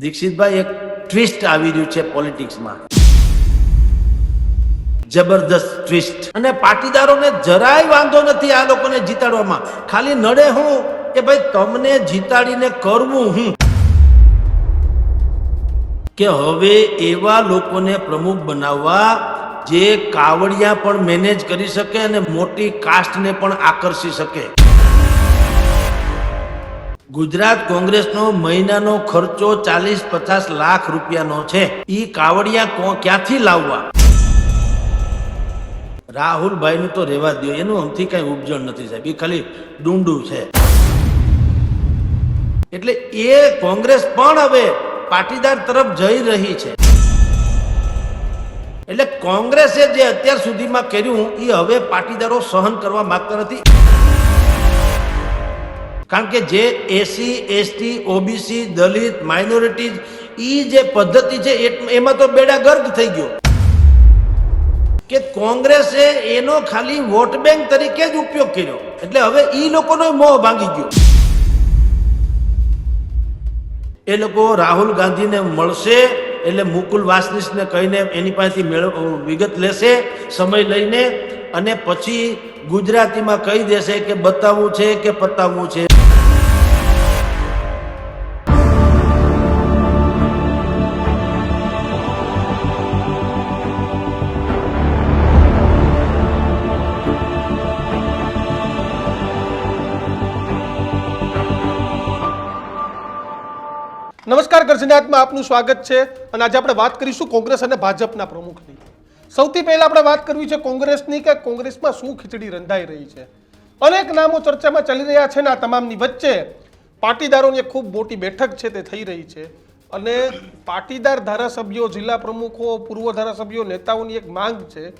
દીક્ષિતભાઈ, એક ટ્વિસ્ટ આવી રહ્યું છે પોલિટિક્સમાં જબરદસ્ત ટ્વિસ્ટ અને પાટીદારોને જરાય વાંધો નથી આ લોકોને જીતાડવામાં. ખાલી નડે હું કે ભાઈ તમને જીતાડીને કરવું હું. કે હવે એવા લોકોને પ્રમુખ બનાવવા જે કાવડિયા પણ મેનેજ કરી શકે અને મોટી કાસ્ટને પણ આકર્ષી શકે. ગુજરાત કોંગ્રેસનો મહિનાનો ખર્ચો ચાલીસ પચાસ લાખ રૂપિયાનો છે. ઈ કાવડિયા ક્યાંથી લાવવા? રાહુલભાઈનું તો રહેવા દો, એનું અમથી કઈ ઉપજણ નથી સાહેબ એ ખાલી ડુંડું છે. એટલે એ કોંગ્રેસ પણ હવે પાટીદાર તરફ જઈ રહી છે. એટલે કોંગ્રેસે જે અત્યાર સુધીમાં કર્યું એ હવે પાટીદારો સહન કરવા માંગતા નથી. કારણ કે જે SC ST OBC Dalit minorities એ જે પદ્ધતિ છે એમાં તો બેડા ગર્ગ થઈ ગયો. કે કોંગ્રેસે એનો ખાલી વોટ બેંક તરીકે જ ઉપયોગ કર્યો. એટલે હવે એ લોકોનો મોહ ભાંગી ગયો. એ લોકો રાહુલ ગાંધીને મળશે, એટલે મુકુલ વાસનિસને કહીને એની પાસેથી મેળ વિગત લેશે, સમય લઈને, અને પછી ગુજરાતીમાં કહી દેશે કે બતાવવું છે કે પતાવવું છે. નમસ્કાર ગર્જનાથમાં આપનું સ્વાગત છે અને આજે આપણે વાત કરીશું કોંગ્રેસ અને ભાજપના પ્રમુખની. સૌથી પહેલા આપણે વાત કરવી છે કોંગ્રેસની કે કોંગ્રેસમાં શું ખીચડી રંધાઈ રહી છે. અનેક નામો ચર્ચામાં ચાલી રહ્યા છે ને આ તમામની વચ્ચે પાટીદારોની ખૂબ મોટી બેઠક છે તે થઈ રહી છે. અને પાટીદાર ધારાસભ્યો, જિલ્લા પ્રમુખો, પૂર્વ ધારાસભ્યો, નેતાઓની એક માંગ છે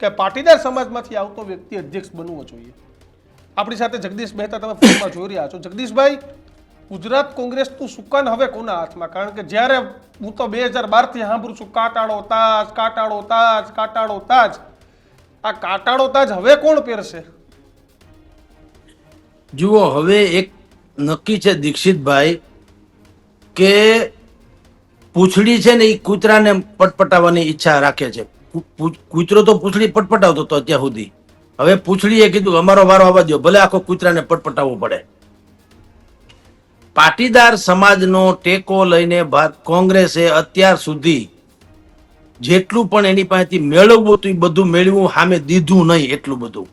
કે પાટીદાર સમાજમાંથી આવતો વ્યક્તિ અધ્યક્ષ બનવો જોઈએ. આપણી સાથે જગદીશ મહેતા તમે ફોનમાં જોઈ રહ્યા છો. જગદીશભાઈ ગુજરાત કોંગ્રેસનું સુકાન હવે કોના હાથમાં? કારણ કે જ્યારે હું તો બે હજાર બારથી સાંભળું છું, કાંટાળો તાજ કાંટાળો તાજ કાંટાળો તાજ. આ કાંટાળો તાજ હવે કોણ પહેરશે? જુઓ, હવે એક નક્કી છે દીક્ષિતભાઈ કે પૂંછડી છે ને એ કૂતરાને પટપટાવવાની ઈચ્છા રાખે છે. કૂતરો તો પૂછડી પટપટાવતો હતો અત્યાર સુધી. હવે પૂંછડીએ કીધું, અમારો વારો આવવા દો ભલે આખો કૂતરાને પટપટાવવો પડે. પાટીદાર સમાજનો ટેકો લઈને કોંગ્રેસે અત્યાર સુધી જેટલું પણ એની પાસેથી મેળવવું હતું, એ બધું મેળવ્યું સામે દીધું નહીં એટલું બધું.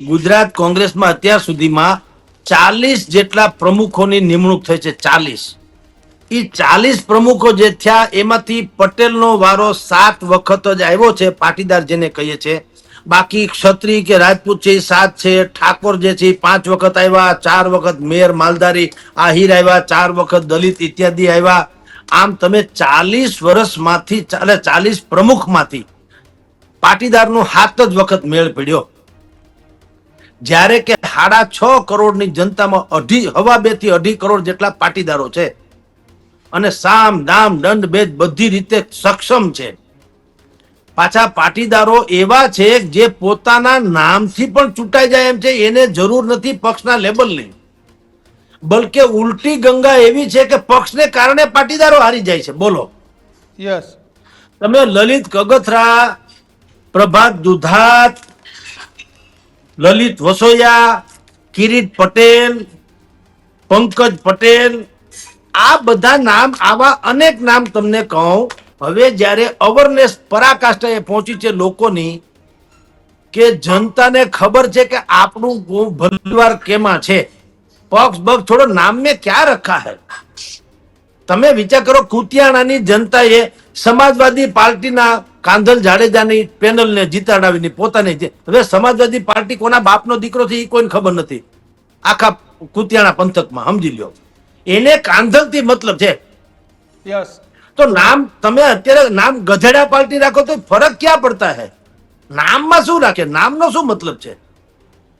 ગુજરાત કોંગ્રેસમાં અત્યાર સુધીમાં ચાલીસ જેટલા પ્રમુખોની નિમણૂક થઈ છે, ચાલીસ. એ ચાલીસ પ્રમુખો જે થયા, એમાંથી પટેલનો વારો સાત વખત જ આવ્યો છે, પાટીદાર જેને કહીએ છે બાકી ક્ષત્રિય કે રાજપૂત છે સાત છે. ઠાકોર જે છે પાંચ વખત આવ્યા, ચાર વખત મેયર માલધારી, આહિર આવ્યા, ચાર વખત દલિત ઇત્યાદિ આવ્યા. આમ તમે ચાલીસ વર્ષમાંથી એટલે ચાલીસ પ્રમુખમાંથી પાટીદારનો હાથ જ વખત મેળ પડ્યો. જ્યારે કે સાડા છ કરોડની જનતામાં અઢી, હવા બેથી અઢી કરોડ જેટલા પાટીદારો છે. અને સામ દામ દંડ ભેદ બધી રીતે સક્ષમ છે. પાછા પાટીદારો એવા છે જે પોતાના નામથી પણ ચૂંટાઈ જાય એમ છે એને જરૂર નથી પક્ષના લેબલની. બલકે ઉલટી ગંગા એવી છે કે પક્ષને કારણે પાટીદારો હારી જાય છે. બોલો. યસ તમે લલિત કગથરા પ્રભાત દુધાત લલિત વસોયા કિરીટ પટેલ પંકજ પટેલ આ બધા નામ આવા અનેક નામ તમને કહું હવે જ્યારે અવેરનેસ પરાકાષ્ઠાએ પહોંચી છે લોકોની, કે જનતાને ખબર છે કે આપણું ભલવાર કેમાં છે? પક્ષ, બક્ષ, થોડો નામ મેં ક્યાં રખા હે? તમે વિચાર કરો, કુતિયાણાની જનતાએ સમાજવાદી પાર્ટીના કાંધલ જાડેજાની પેનલને જીતાડાવીને પોતાને હવે સમાજવાદી પાર્ટી કોના બાપનો દીકરો છે એ કોઈને ખબર નથી. આખા કુતિયાણા પંથકમાં, સમજી લ્યો. એને કાંધલથી મતલબ છે યસ. તો નામ તમે અત્યારે નામ ગધેડા પાર્ટી રાખો તો ફરક ક્યાં પડતા હે? નામમાં શું રાખે? નામનો શું મતલબ છે?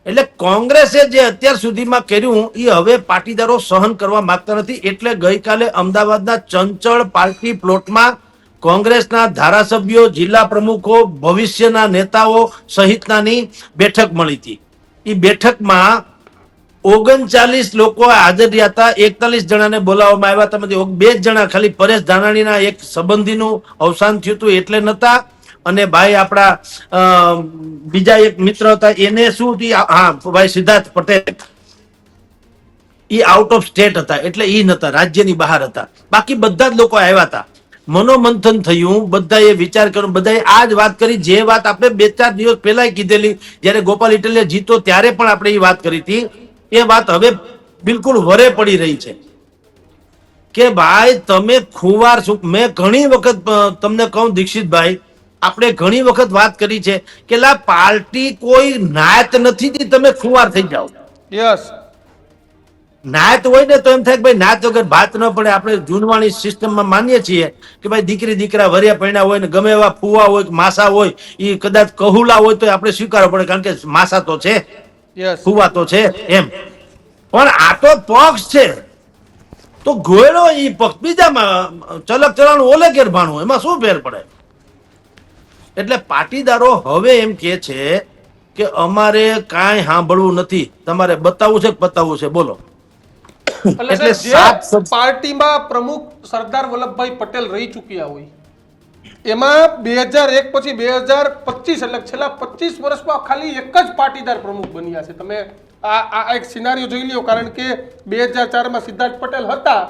એટલે કોંગ્રેસે જે અત્યાર સુધીમાં કર્યું એ હવે પાટીદારો સહન કરવા માંગતા નથી. એટલે ગઈકાલે અમદાવાદના ચંચળ પાર્ટી પ્લોટમાં કોંગ્રેસના ધારાસભ્યો, જિલ્લા પ્રમુખો, ભવિષ્યના નેતાઓ સહિતનાની બેઠક મળી હતી. એ બેઠકમાં ઓગણચાલીસ લોકો હાજર રહ્યા હતા. એકતાલીસ જણાને બોલાવવામાં આવ્યા હતા. બે જણા ખાલી પરેશ ધાનાણીના એક સંબંધીનું અવસાન થયું હતું, એટલે નતા. અને ભાઈ આપણા બીજા એક મિત્ર હતા. એને શું હા, ભાઈ સિદ્ધાર્થ પટેલ. એ આઉટ ઓફ સ્ટેટ હતા, એટલે એ નતા, રાજ્યની બહાર હતા. બાકી બધા જ લોકો આવ્યા હતા. મનોમંથન થયું, બધાએ વિચાર કર્યો, બધાએ આ જ વાત કરી, જે વાત આપણે બે ચાર દિવસ પહેલા કીધેલી, જ્યારે ગોપાલ ઇટલીએ જીતો ત્યારે પણ આપણે એ વાત કરી હતી. એ વાત હવે બિલકુલ વરે પડી રહી છે કે ભાઈ તમે ખુવાર છો. મેં ઘણી વખત તમને કહું દીક્ષિતભાઈ આપણે ઘણી વખત વાત કરી છે કે લા પાર્ટી કોઈ નાયત નથી તમે ખુવાર થઈ જાઓ. યસ નાયત હોય ને તો એમ થાય કે ભાઈ નાત વગર ભાત ન પડે. આપણે જૂનવાણી સિસ્ટમમાં માનીએ છીએ કે ભાઈ દીકરી દીકરા વરિયા પૈણા હોય ને ગમે એવા ફુવા હોય માસા હોય એ કદાચ કહુલા હોય તો આપણે સ્વીકારવો પડે કારણ કે માસા તો છે. યસ ફુવા તો છે? એમ. પણ આ તો પક્ષ છે. તો ગોયડો એ પક્ષ. બીજામાં ચલક ચલાણ ઓલે ઘેર ભાણું એમાં શું ફેર પડે? એટલે પાટીદારો હવે એમ કે છે કે અમારે કાંઈ સાંભળવું નથી. તમારે બતાવવું છે કે બતાવવું છે? બોલો. એટલે પાર્ટીમાં પ્રમુખ સરદાર વલ્લભભાઈ પટેલ રહી ચૂક્યા હોય એમાં બે હજાર એક પછી બે હજાર પચીસ એટલે છેલ્લા પચીસ વર્ષમાં ખાલી એક જ પાટીદાર પ્રમુખ બન્યા છે. તમે આ આ એક સિનારીઓ જોઈ લ્યો કારણ કે બે હજાર ચારમાં સિદ્ધાર્થ પટેલ હતા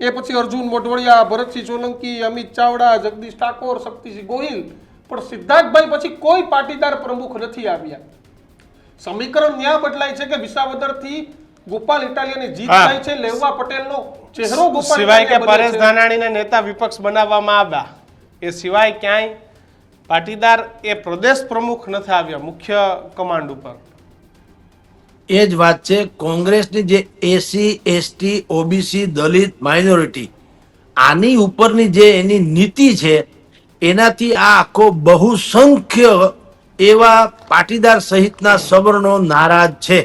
એ પછી અર્જુન મોઢવડિયા ભરતસિંહ સોલંકી અમિત ચાવડા જગદીશ ઠાકોર શક્તિસિંહ ગોહિલ પણ સિદ્ધાર્થભાઈ પછી કોઈ પાટીદાર પ્રમુખ નથી આવ્યા. સમીકરણ ન્યા બદલાય છે કે વિસાવદરથી ગોપાલ ઇટાલિયાની જીત થાય છે લેવા પટેલનો ચહેરો ગોપાલ સિવાય કે પરેશ ધાનાણીને નેતા વિપક્ષ બનાવવામાં આવ્યા. એ સિવાય ક્યાંય પાટીદાર એ પ્રદેશ પ્રમુખ નથી આવ્યા મુખ્ય કમાન્ડ ઉપર. એ જ વાત છે કોંગ્રેસની જે SC ST OBC Dalit minority આની ઉપરની જે એની નીતિ છે એનાથી આ આખો બહુસંખ્ય એવા પાટીદાર સહિતના સવર્ણો નારાજ છે.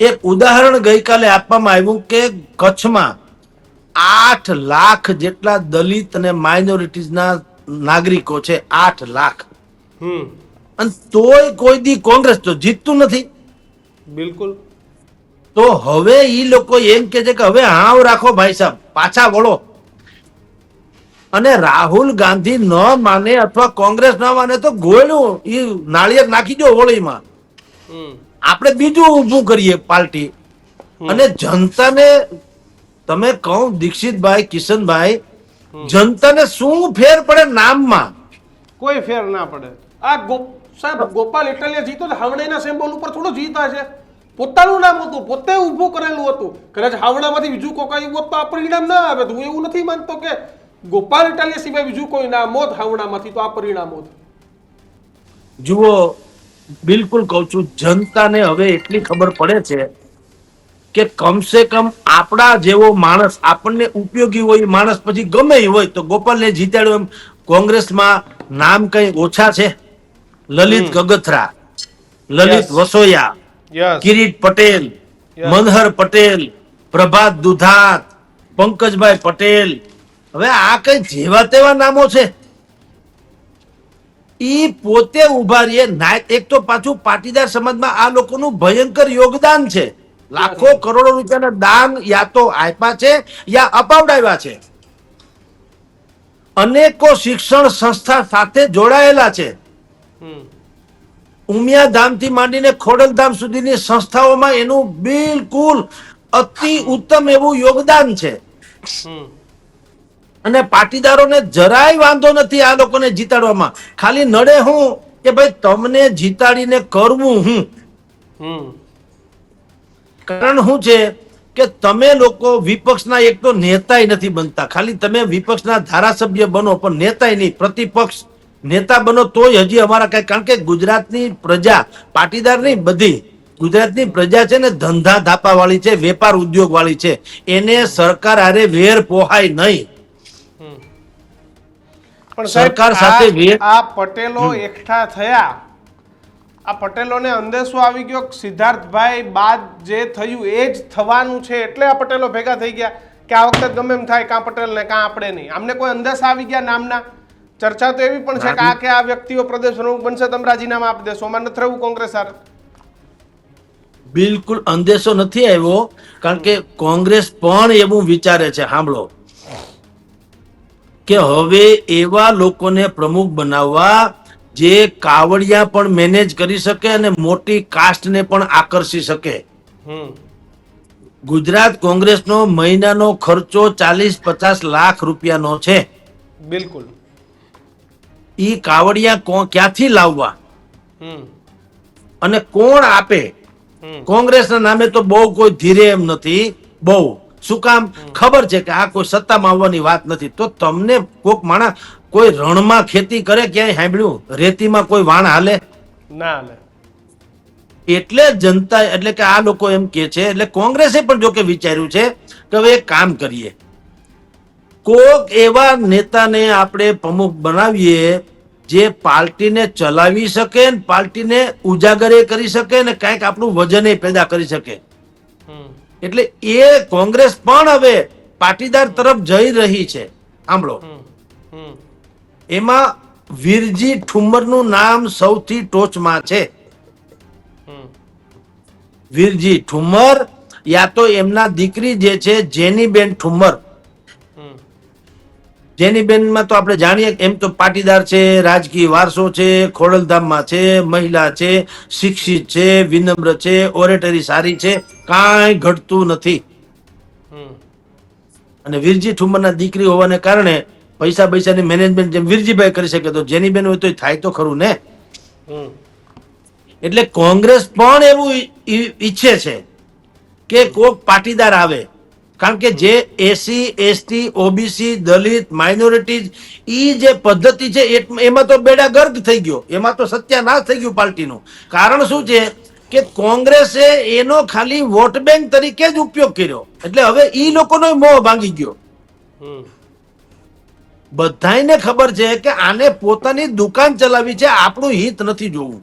એક ઉદાહરણ ગઈકાલે આપવામાં આવ્યું કે કચ્છમાં આઠ લાખ જેટલા દલિત અને માઇનોરિટીઝના નાગરિકો છે આઠ લાખ. અને તોય કોઈ દી કોંગ્રેસ તો જીતતું નથી. બિલકુલ. તો હવે એ લોકો એમ કે છે કે હવે હાવ રાખો ભાઈ સાહેબ પાછા વળો. અને રાહુલ ગાંધી ન માને અથવા કોંગ્રેસ ન માને તો ગોળ્યું એ નાળિયેર નાખી દો હોળીમાં આપણે બીજું ઊભું કરીએ પાર્ટી. અને જનતાને તમે કહો દીક્ષિતભાઈ કિશનભાઈ જનતાને શું ફેર પડે નામમાં? કોઈ ફેર ના પડે. આ સાહેબ ગોપાલ ઇટાલિયા જીતો હાવડાના સિમ્બોલ ઉપર થોડો જીતા છે. પોતાનું નામ હતું પોતે ઊભું કરેલું હતું. કદાચ હાવડામાંથી બીજું કોઈ હોત તો આ પરિણામ ના આવે. તો હું એવું નથી માનતો કે ગોપાલ ઇટાલિયા સિવાય બીજું કોઈ નામ હોત હાવડામાંથી તો આ પરિણામ હોત. જુઓ બિલકુલ કહું છું જનતાને હવે એટલી ખબર પડે છે કે કમસે કમ આપણા જેવો માણસ આપણને ઉપયોગી હોય માણસ પછી ગમે હોય તો ગોપાલને જીતાડ્યો એમ કોંગ્રેસમાં નામ કઈ ઓછા છે? લલિત ગગથરા લલિત વસોયા કિરીટ પટેલ મનહર પટેલ પ્રભાત દુધાત પંકજભાઈ પટેલ. હવે આ કઈ જેવા તેવા નામો છે? ઈ પોતે ઊભા રહીએ. ના એક તો પાછું પાટીદાર સમાજમાં આ લોકોનું ભયંકર યોગદાન છે. લાખો કરોડો રૂપિયાના દાન યા તો આપ્યા છે યા અપાવડાવ્યા છે. અનેકો શિક્ષણ સંસ્થા સાથે જોડાયેલા છે. ઉમિયાધામથી માંડીને ખોડલધામ સુધીની સંસ્થાઓમાં એનું બિલકુલ અતિ ઉત્તમ એવું યોગદાન છે. હમ. અને પાટીદારોને જરાય વાંધો નથી આ લોકોને જીતાડવામાં. ખાલી નડે હું કે ભાઈ તમને જીતાડીને કરવું હું. હમ. કારણ શું છે કે તમે લોકો વિપક્ષના એક તો નેતાય નથી બનતા. ખાલી તમે વિપક્ષના ધારાસભ્ય બનો પણ નેતાય નહીં પ્રતિપક્ષ નેતા બનો તોય હજી અમારા કઈ કારણ કે ગુજરાતની પ્રજા પાટીદાર નહીં બધી. ગુજરાતની પ્રજા છે ને ધંધા ધાપા વાળી છે વેપાર ઉદ્યોગ વાળી છે. એને સરકાર હારે વેર પોહાય નહીં. પણ સરકાર સાથે આ પટેલો એકઠા થયા. આ પટેલોને અંદેશો આવી ગયો સિદ્ધાર્થભાઈ બાદ જે થયું એ જ થવાનું છે એટલે આ પટેલો ભેગા થઈ ગયા કે આ વખતે ગમે એમ થાય કાં પટેલને કાં આપણે નહીં. આમને કોઈ અંદેશ આવી ગયા નામના? ચર્ચા તો એવી પણ છે કે આ કે આ વ્યક્તિઓ પ્રદેશ પ્રમુખ બનશે તમે રાજીનામા આપી દેશો. અમારે નથી રહેવું કોંગ્રેસ સર બિલકુલ અંદેશો નથી આવ્યો કારણ કે કોંગ્રેસ પણ એવું વિચારે છે. સાંભળો. કે હવે એવા લોકોને પ્રમુખ બનાવવા જે કાવડિયા પણ મેનેજ કરી શકે અને મોટી કાસ્ટને પણ આકર્ષી શકે. ગુજરાત કોંગ્રેસનો મહિનાનો ખર્ચો ચાલીસ પચાસ લાખ રૂપિયાનો છે. બિલકુલ. ઈ કાવડિયા ક્યાંથી લાવવા? અને કોણ આપે? કોંગ્રેસના નામે તો બહુ કોઈ ધીરે એમ નથી. બહુ. શું કામ? ખબર છે કે આ કોઈ સત્તામાં આવવાની વાત નથી. તો તમને કોક માણસ કોઈ રણમાં ખેતી કરે ક્યાંય સાંભળ્યું? રેતીમાં કોઈ વાણ હાલે? ના હાલે. એટલે જનતા એટલે કે આ લોકો એમ કે છે એટલે કોંગ્રેસે પણ જો કે વિચાર્યું છે કે હવે એક કામ કરીએ. કોક એવા નેતાને આપણે પ્રમુખ બનાવીએ જે પાર્ટીને ચલાવી શકે ને પાર્ટીને ઉજાગરે કરી શકે ને કાંઈક આપણું વજન પેદા કરી શકે. એટલે એ કોંગ્રેસ પણ હવે પાટીદાર તરફ જઈ રહી છે. સાંભળો. એમાં વીરજી ઠુમ્મરનું નામ સૌથી ટોચમાં છે. વીરજી ઠુમ્મર યા તો એમના દીકરી જે છે જેનીબેન ઠુમ્મર હમ જેનીબેનમાં તો આપણે જાણીએ કે એમ તો પાટીદાર છે રાજકીય વારસો છે ખોડલધામમાં છે મહિલા છે શિક્ષિત છે વિનમ્ર છે ઓરેટરી સારી છે કાંઈ ઘટતું નથી. અને વીરજી ઠુમરના દીકરી હોવાને કારણે પૈસા પૈસાની મેનેજમેન્ટ જેમ વીરજીભાઈ કરી શકે તો જેની બેન હોય તો થાય તો ખરું ને? એટલે કોંગ્રેસ પણ એવું ઈચ્છે છે કે કોક પાટીદાર આવે કારણ કે જે SC ST OBC Dalit minorities ઈ જે પદ્ધતિ છે એ- એમાં તો બેડા ગર્ગ થઈ ગયો. એમાં તો સત્યાનાશ થઈ ગયું પાર્ટીનું. કારણ શું છે કે કોંગ્રેસે એનો ખાલી વોટ બેંક તરીકે જ ઉપયોગ કર્યો. એટલે હવે ઈ લોકોનો મોહ ભાંગી ગયો. બધાને બધાયને ખબર છે કે આને પોતાની દુકાન ચલાવી છે આપણું હિત નથી જોવું.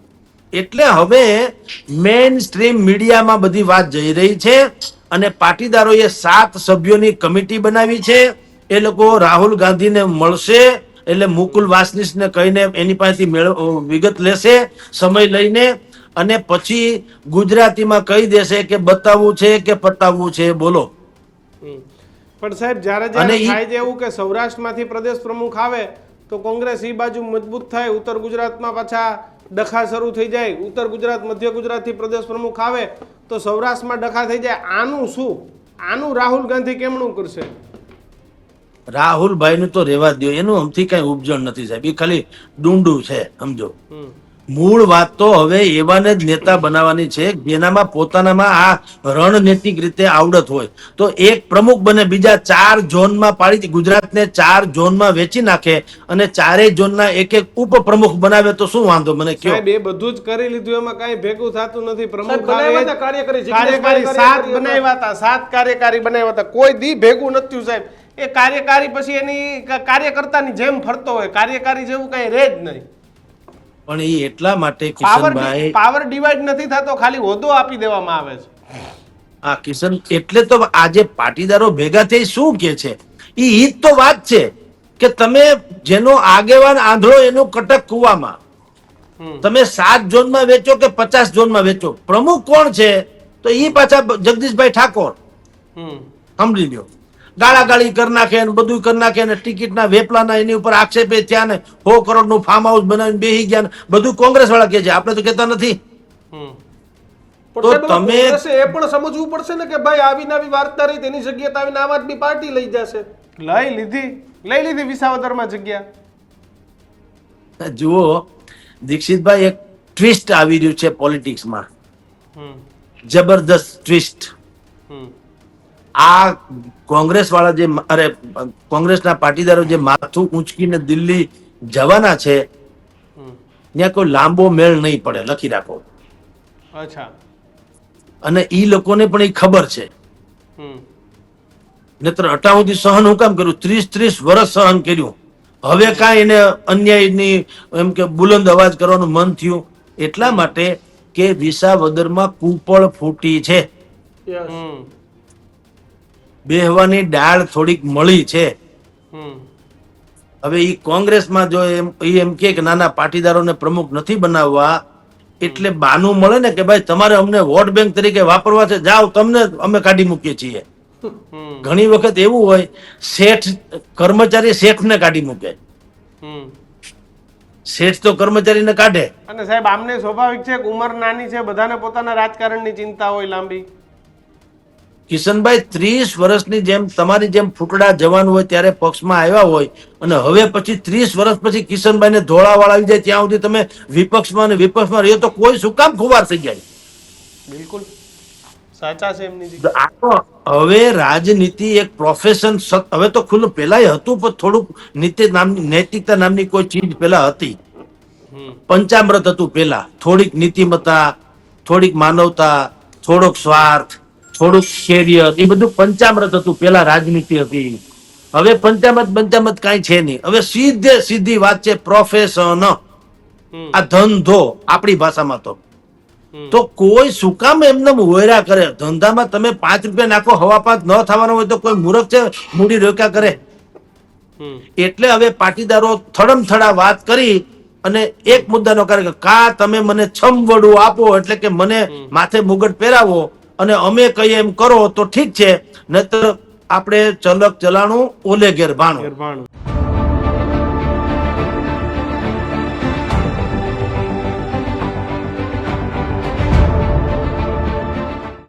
એટલે હવે મેઇન સ્ટ્રીમ મીડિયામાં બધી વાત જઈ રહી છે. અને પાટીદારોએ સાત સભ્યોની કમિટી બનાવી છે. એ લોકો રાહુલ ગાંધીને મળશે એટલે મુકુલ વાસનિસને કહીને એની પાસેથી વિગત લેશે સમય લઈને. અને પછી ગુજરાતીમાં કહી દેશે કે બતાવવું છે કે પતાવવું છે. બોલો. પણ સાહેબ જ્યારે જ્યારે થાય છે એવું કે સૌરાષ્ટ્રમાંથી પ્રદેશ પ્રમુખ આવે તો કોંગ્રેસ એ બાજુ મજબૂત થાય. ઉત્તર ગુજરાતમાં પાછા ડખા શરૂ થઈ જાય ઉત્તર ગુજરાત મધ્ય ગુજરાતથી પ્રદેશ પ્રમુખ આવે તો સૌરાષ્ટ્રમાં ડખા થઈ જાય. આનું શું? આનું રાહુલ ગાંધી કેમનું કરશે? રાહુલભાઈ નું તો રેવા દો એનું અમથી કઈ ઉપજણ નથી સાહેબ. એ ખાલી ડુંડું છે સમજો. મૂળ વાત તો હવે એવાને જ નેતા બનાવવાની છે જેનામાં પોતાનામાં આ રણનૈતિક રીતે આવડત હોય. તો એક પ્રમુખ બને બીજા ચાર ઝોનમાં પાડી ગુજરાતને ચાર ઝોનમાં વેચી નાખે અને ચારેય ઝોનના એક એક ઉપપ્રમુખ બનાવે તો શું વાંધો? મને કયો. બે એ બધું જ કરી લીધું એમાં કાંઈ ભેગું થતું નથી. પ્રમુખ કાર્યકારી સાત બનાવ્યા હતા સાત કાર્યકારી બનાવ્યા હતા. કોઈ દી ભેગું નથી સાહેબ. એ કાર્યકારી પછી એની કાર્યકર્તાની જેમ ફરતો હોય કાર્યકારી જેવું કઈ રહે જ નહીં. પણ એ એટલા માટે કિશનભાઈ પાવર ડિવાઇડ નથી થતો ખાલી હોદો આપી દેવામાં આવે છે. આ કિશન એટલે તો આજે પાટીદારો ભેગા થઈ શું કે છે? એ ઈ તો વાત છે કે તમે જેનો આગેવાન આંધળો એનું કટક કુવામાં. તમે સાત ઝોનમાં વેચો કે પચાસ ઝોનમાં વેચો? પ્રમુખ કોણ છે? તો એ પાછા જગદીશભાઈ ઠાકોર. સમજી લ્યો. ગાળાગાળી કરી નાખે ને બધું કરી નાખે ને ટિકિટના વેપલાના એની ઉપર આક્ષેપે થયા ને સો કરોડનું ફાર્મ હાઉસ બનાવીને બેસી ગયા ને બધું કોંગ્રેસ વાળા કે છે. આપણે તો કહેતા નથી. પણ તો તમે- એ પણ સમજવું પડશે ને કે ભાઈ આવી નવી વાર્તા રહી તેની જગ્યાએ તો આવીને આમ આદમી પાર્ટી લઈ જશે. લઈ લીધી. લઈ લીધી વિસાવદરમાં જગ્યા. જુઓ દીક્ષિતભાઈ એક ટ્વિસ્ટ આવી રહ્યું છે પોલિટિક્સમાં હમ. જબરદસ્ત ટ્વિસ્ટ હમ. આ કોંગ્રેસ વાળા જે અરે કોંગ્રેસના પાટીદારો જે માથું ઊંચકીને દિલ્હી જવાના છે ત્યાં કોઈ લાંબો મેળ નહીં પડે લખી રાખો. અચ્છા. અને ઈ લોકોને પણ એ ખબર છે. નહીતર અટાઉથી સહન હું કામ કર્યું? ત્રીસ ત્રીસ વર્ષ સહન કર્યું. હવે કાંઈ એને અન્યાયની એમ કે બુલંદ અવાજ કરવાનું મન થયું. એટલા માટે કે વિસાવદરમાં કૂપળ ફૂટી છે. બેહવાની ડાળ થોડીક મળી છે. હમ. હવે એ કોંગ્રેસમાં જો એમ કે નાના પાટીદારોને પ્રમુખ નથી બનાવવા એટલે બાનું મળે ને કે ભાઈ તમારે અમને વોટ બેંક તરીકે વાપરવા છે જાઓ તમને અમે કાઢી મૂકીએ છીએ. ઘણી વખત એવું હોય શેઠ કર્મચારી શેઠને કાઢી મૂકે. શેઠ તો કર્મચારીને કાઢે. અને સાહેબ આમને સ્વાભાવિક છે ઉંમર નાની છે બધાને પોતાના રાજકારણની ચિંતા હોય લાંબી. કિશનભાઈ ત્રીસ વર્ષની જેમ તમારી જેમ ફૂટડા જવાનું હોય ત્યારે પક્ષમાં આવ્યા હોય અને હવે પછી ત્રીસ વર્ષ પછી કિશનભાઈને ધોળાવાળા આવી જાય ત્યાં સુધી તમે વિપક્ષમાં અને વિપક્ષમાં રહ્યો તો કોઈ શું કામ ખુવાર થઈ જાય? બિલકુલ. સાચા છે એમની હવે રાજનીતિ એક પ્રોફેશન હવે તો ખુલ્લું પેલા હતું પણ થોડુંક નીતિ નામની નૈતિકતા નામની કોઈ ચીજ પેલા હતી. પંચામૃત હતું પેલા. થોડીક નીતિમત્તા થોડીક માનવતા થોડોક સ્વાર્થ થોડુંક શેરિયત એ બધું પંચામૃત હતું. પેલા રાજનીતિ હતી. હવે પંચામૃત પંચામૃત કાંઈ છે નહીં. હવે સીધે સીધી વાત છે પ્રોફેશન આ ધંધો આપણી ભાષામાં તો. તો કોઈ શું કામ એમને વેરા કરે? ધંધામાં તમે પાંચ રૂપિયા નાખો હવાપાત ન થવાનો હોય તો કોઈ મૂર્ખ છે મૂડી રોક્યા કરે? એટલે હવે પાટીદારો થડમથડા વાત કરી અને એક મુદ્દાનો કરે કે કા તમે મને છમ વડું આપો એટલે કે મને માથે મુગટ પહેરાવો અને અમે કહીએ એમ કરો તો ઠીક છે નહીતર આપણે ચલક ચલાણું ઓલે નિર્માણ